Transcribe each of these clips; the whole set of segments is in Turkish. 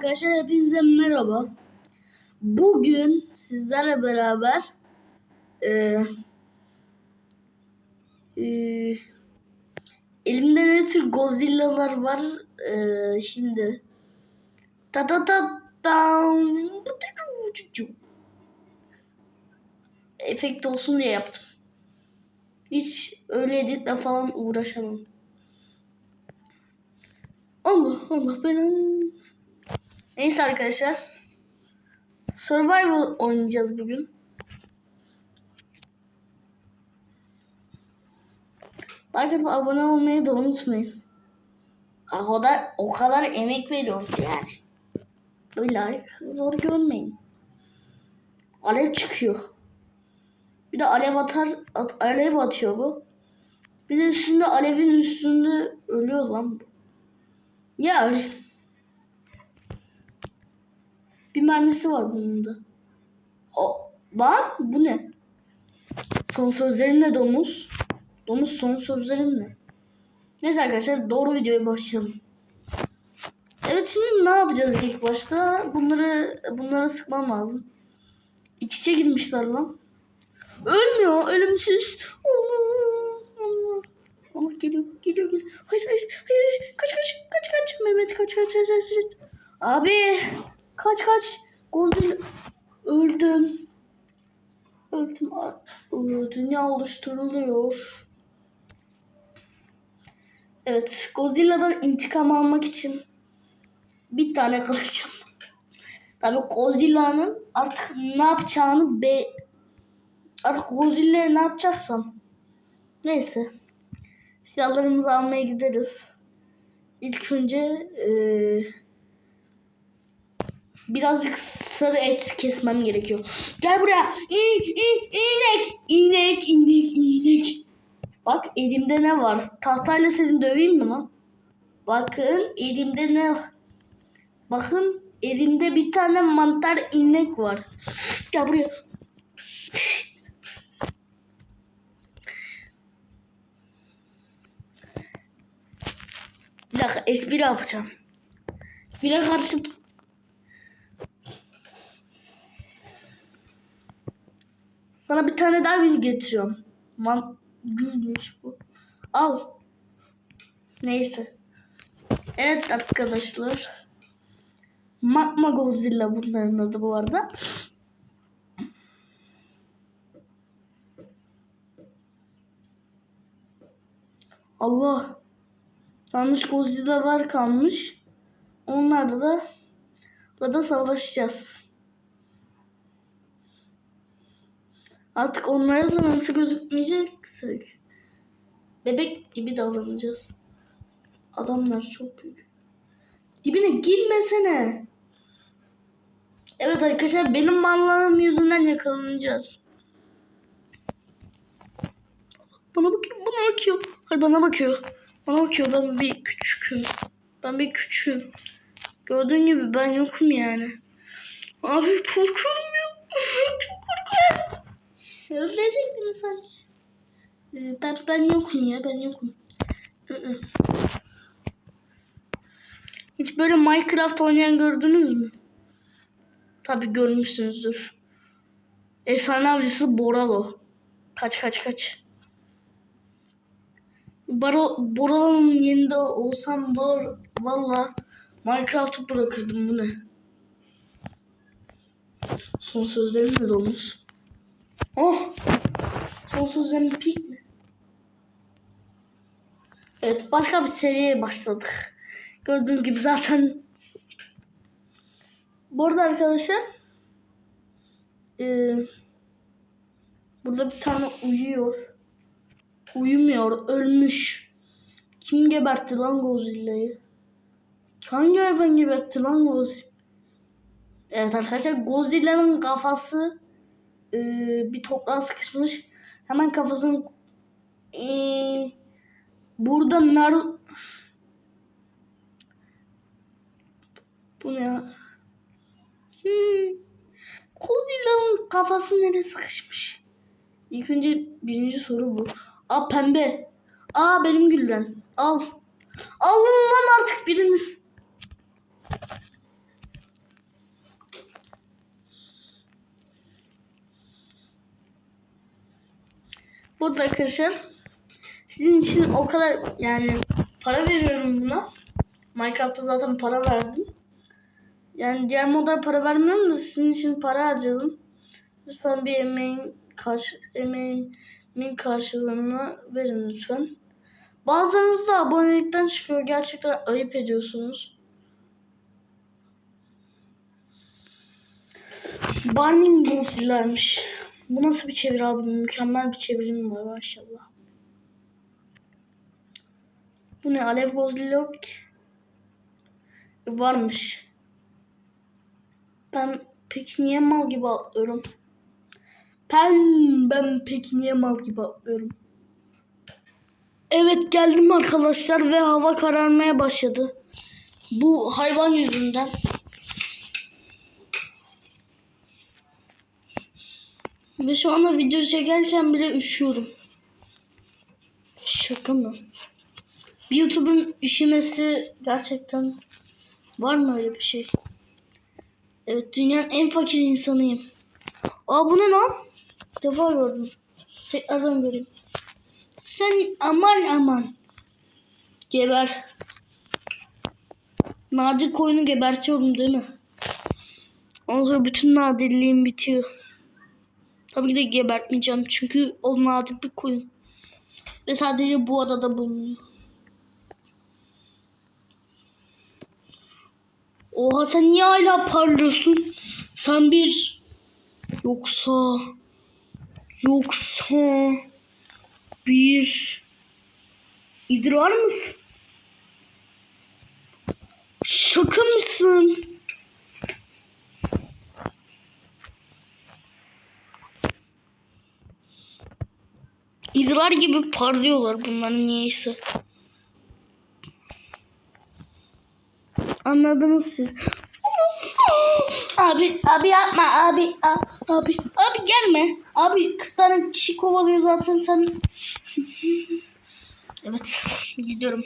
Arkadaşlar hepinize merhaba. Bugün sizlerle beraber e, e, elimde ne tür Godzilla'lar var e, şimdi. Ta ta ta tam. Efekt olsun diye yaptım. Hiç öyle editle falan uğraşamam. Allah Allah ben Neyse arkadaşlar. Survival oynayacağız bugün. Like atıp abone olmayı da unutmayın. O kadar, o kadar emek veriyoruz yani. Bir like zor görmeyin. Alev çıkıyor. Bir de alev atar, at, alev atıyor bu. Bir de üstünde alevin üstünde ölüyor lan bu. Ya öyle. Bir mermisi var bunun da. O, lan bu ne? Son sözlerin ne domuz? Domuz son sözlerin ne? Neyse arkadaşlar doğru videoya başlayalım. Evet şimdi ne yapacağız ilk başta? Bunları bunlara sıkmam lazım. İç içe girmişler lan. Ölmüyor, ölümsüz. Allah, geliyor, geliyor, geliyor. Hayır, hayır, hayır, hayır. Kaç, kaç, kaç, kaç. Mehmet kaç, kaç, kaç, kaç. kaç. Abi, kaç, kaç. Godzilla. Öldüm. Öldüm. Dünya oluşturuluyor. Evet, Godzilla'dan intikam almak için bir tane kalacağım. Tabii Godzilla'nın artık ne yapacağını be artık Godzilla'ya ne yapacaksam neyse silahlarımızı almaya gideriz. İlk önce ee, birazcık sarı et kesmem gerekiyor. Gel buraya. İnek. İnek, inek, inek. Bak elimde ne var? Tahtayla seni döveyim mi lan? Bakın elimde ne Bakın elimde bir tane mantar inek var. Gel buraya. Bir dakika espri yapacağım. Bire karşı Sana bir tane daha gül getiriyorum. Man gülmüş bu. Al. Neyse. Evet arkadaşlar. Magma Godzilla bunların adı bu arada. Allah. Yanlış Godzilla'lar kalmış. Onlarla da, da savaşacağız. Artık onlara da nasıl gözükmeyeceksek bebek gibi davranacağız. Adamlar çok büyük. Dibine girmesene. Evet arkadaşlar benim mallarım yüzünden yakalanacağız. Bana bakıyor, bana bakıyor. Hayır bana bakıyor. Bana bakıyor ben bir küçüküm. Ben bir küçüğüm. Gördüğün gibi ben yokum yani. Abi korkuyorum ya. Çok korkuyorum. Öldürecek beni sanki. Ee, ben, ben yokum ya ben yokum. Hiç böyle Minecraft oynayan gördünüz mü? Tabi görmüşsünüzdür. Efsane avcısı Boralo. Kaç kaç kaç. Baro, Boralo'nun yerinde olsam var, valla Minecraft'ı bırakırdım bu ne? Son sözlerim de dolmuş. Oh! Son sözlerim pik mi? Evet başka bir seriye başladık. Gördüğünüz gibi zaten bu arada arkadaşlar e, burada bir tane uyuyor. Uyumuyor. Ölmüş. Kim gebertti lan Godzilla'yı? Hangi hayvan gebertti lan Godzilla? Evet arkadaşlar Godzilla'nın kafası e, bir toprağa sıkışmış. Hemen kafasını e, burada nar bu ne ya? Hmm. Kafası nereye sıkışmış? İlk önce birinci soru bu. Aa pembe. Aa benim gülden. Al. Alın lan artık biriniz. Burada arkadaşlar sizin için o kadar yani para veriyorum buna. Minecraft'ta zaten para verdim. Yani diğer modlara para vermiyorum da sizin için para harcadım. Lütfen bir emeğin karşı emeğimin karşılığını verin lütfen. Bazılarınız da abonelikten çıkıyor. Gerçekten ayıp ediyorsunuz. Barney Godzilla'ymış. Bu nasıl bir çeviri abi? Mükemmel bir çevirim var maşallah. Bu ne? Alev ki. Varmış. Ben peki niye mal gibi atlıyorum? Ben, ben peki niye mal gibi atlıyorum? Evet geldim arkadaşlar ve hava kararmaya başladı. Bu hayvan yüzünden. Ve şu anda video çekerken bile üşüyorum. Şaka mı? Bir YouTube'un üşümesi gerçekten var mı öyle bir şey? Evet dünyanın en fakir insanıyım. Aa bu ne lan? Defa gördüm. Tekrardan göreyim. Sen aman aman. Geber. Nadir koyunu gebertiyorum değil mi? Ondan sonra bütün nadirliğim bitiyor. Tabii ki de gebertmeyeceğim çünkü o nadir bir koyun. Ve sadece bu adada bulunuyor. Oha sen niye hala parlıyorsun? Sen bir yoksa yoksa bir idrar mısın? Şaka mısın? İdrar gibi parlıyorlar bunların niyeyse. Anladınız siz. Abi, abi yapma abi, abi, abi gelme. Abi 40 tane kişi kovalıyor zaten sen. Evet, gidiyorum.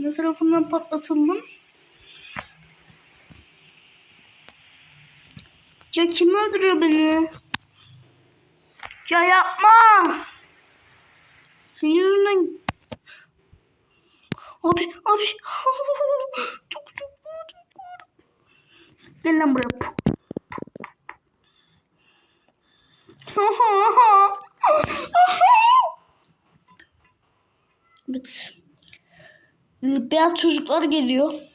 Ne tarafından patlatıldım? Ya kim öldürüyor beni? Ya yapma. Senin yüzünden Abi abi çok çok çok Gel lan buraya. Evet. Beyaz çocuklar geliyor.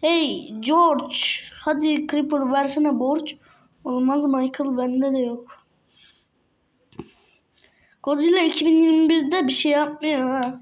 Hey George, hadi Creeper versene borç. Olmaz Michael bende de yok. Godzilla 2021'de bir şey yapmıyor ha.